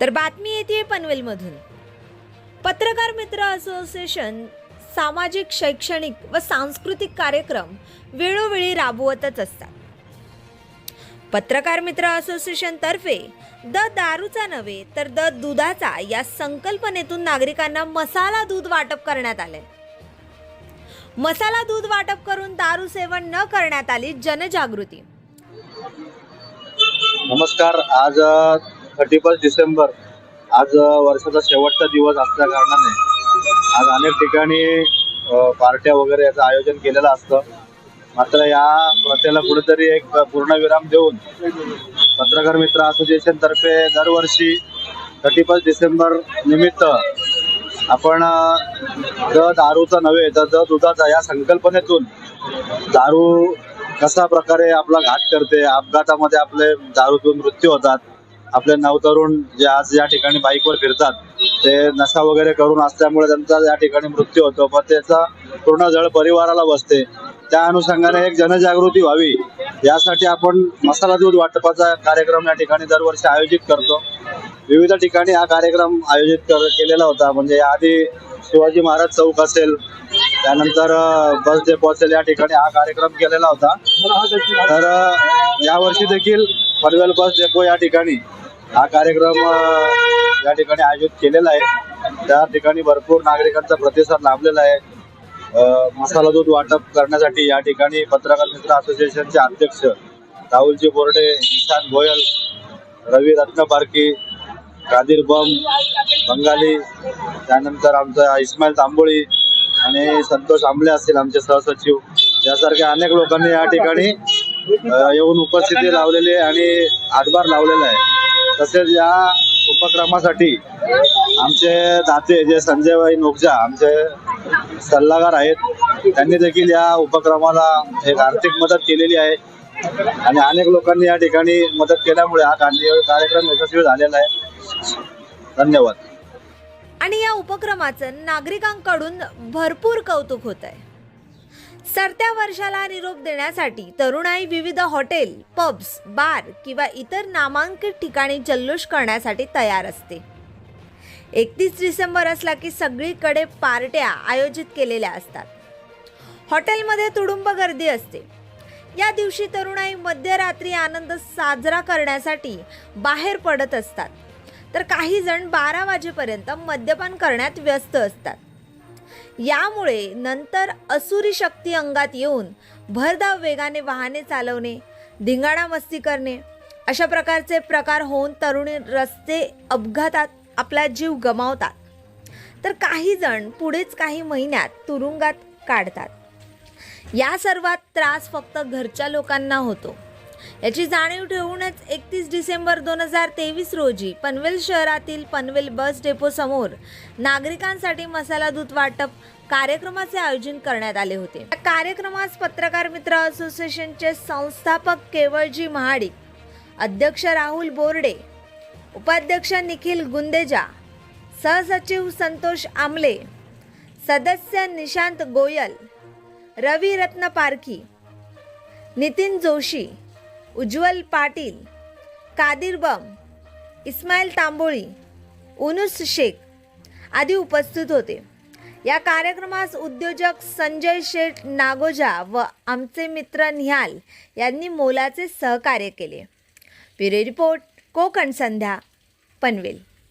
तर बातमी येते पनवेलमधून. पत्रकार मित्र असोसिएशन सामाजिक शैक्षणिक व सांस्कृतिक कार्यक्रम वेळोवेळी राबवतच असतात. पत्रकार मित्र असोसिएशन तर्फे द दारूचा नव्हे तर द दुधाचा या संकल्पनेतून नागरिकांना मसाला दूध वाटप करण्यात आले मसाला दूध वाटप करून दारू सेवन न करण्यात आली जनजागृती. नमस्कार. आज थर्टी फर्स्ट डिसेंबर. आज वर्षाचा शेवटचा दिवस असल्या कारणाने आज अनेक ठिकाणी पार्ट्या वगैरे याचं आयोजन केलेलं असतं. मात्र या प्रथेला कुठेतरी एक पूर्णविराम देऊन पत्रकार मित्र असोसिएशन तर्फे दरवर्षी थर्टी फर्स्ट डिसेंबर निमित्त आपण द दारूचा नव्हे तर द दुधाचा या संकल्पनेतून दारू कसा प्रकारे आपला घात करते अपघातामध्ये आपले दारूतून मृत्यू होतात आपले नवतरुण जे आज या ठिकाणी बाईकवर फिरतात ते नशा वगैरे करून असल्यामुळे त्यांचा या ठिकाणी मृत्यू होतो. पण त्याचा पूर्ण जळ परिवाराला बसते. त्या अनुषंगाने एक जनजागृती व्हावी यासाठी आपण मसाला दूध वाटपाचा कार्यक्रम या ठिकाणी दरवर्षी आयोजित करतो. विविध ठिकाणी हा कार्यक्रम आयोजित कर केलेला होता. म्हणजे याआधी शिवाजी महाराज चौक असेल त्यानंतर बस डेपो असेल या ठिकाणी हा कार्यक्रम केलेला होता. तर यावर्षी देखील पनवेल बस डेपो या ठिकाणी हा कार्यक्रम या ठिकाणी आयोजित केलेला आहे. त्या ठिकाणी भरपूर नागरिकांचा प्रतिसाद लाभलेला आहे. मसाला दूध वाटप करण्यासाठी या ठिकाणी पत्रकार मित्र असोसिएशनचे अध्यक्ष राहुलजी बोर्डे ईशान गोयल रवी रत्न रत्नपारकी कादिर बम बंगाली त्यानंतर आमचा इस्माईल तांबोळी आणि संतोष आंबले असतील आमचे सहसचिव. यासारख्या अनेक लोकांनी या ठिकाणी येऊन उपस्थिती लावलेली आहे आणि हातभार लावलेला आहे. तसेच या उपक्रमासाठी आमचे दाते जे संजयभाई नोकजा आमचे सल्लागार आहेत. त्यांनी देखील या उपक्रमाला एक आर्थिक मदत केलेली आहे. आणि अनेक लोकांनी या ठिकाणी मदत केल्यामुळे हा कार्यक्रम यशस्वी झालेला आहे. धन्यवाद. आणि या उपक्रमाचं नागरिकांकडून भरपूर कौतुक होत आहे. सरत्या वर्षाला निरोप देण्यासाठी तरुणाई विविध हॉटेल पब्स बार किंवा इतर नामांकित ठिकाणी जल्लोष करण्यासाठी तयार असते. एकतीस डिसेंबर असला की सगळीकडे पार्ट्या आयोजित केलेल्या असतात. हॉटेलमध्ये तुडुंब गर्दी असते. या दिवशी तरुणाई मध्यरात्री आनंद साजरा करण्यासाठी बाहेर पडत असतात. तर काही जण बारा वाजेपर्यंत मद्यपान करण्यात व्यस्त असतात. यामुळे नंतर असुरी शक्ती अंगात येऊन भरधाव वेगाने वाहने चालवणे धिंगाणा मस्ती करणे अशा प्रकारचे प्रकार होऊन तरुणी रस्ते अपघातात आपला जीव गमावतात. तर काही जण पुढेच काही महिन्यात तुरुंगात काढतात. या सर्वात त्रास फक्त घरच्या लोकांना होतो. याची जाणीव ठेवूनच एकतीस डिसेंबर दोन हजार तेवीस रोजी पनवेल शहरातील पनवेल बस डेपो समोर नागरिकांसाठी मसाला दूध वाटप कार्यक्रमाचे आयोजन करण्यात आले होते. कार्यक्रमास पत्रकार मित्र असोसिएशनचे संस्थापक केवळजी महाडिक अध्यक्ष राहुल बोर्डे उपाध्यक्ष निखिल गुंदेजा सहसचिव संतोष आमले सदस्य निशांत गोयल रवी रत्न पारखी नितीन जोशी उज्ज्वल पाटील कादिर बम इस्माईल तांबोळी उनुस शेख आदी उपस्थित होते. या कार्यक्रमास उद्योजक संजय शेठ नागोजा व आमचे मित्र निहाल यांनी मोलाचे सहकार्य केले. Bureau report Konkan Sandhya. Panvel.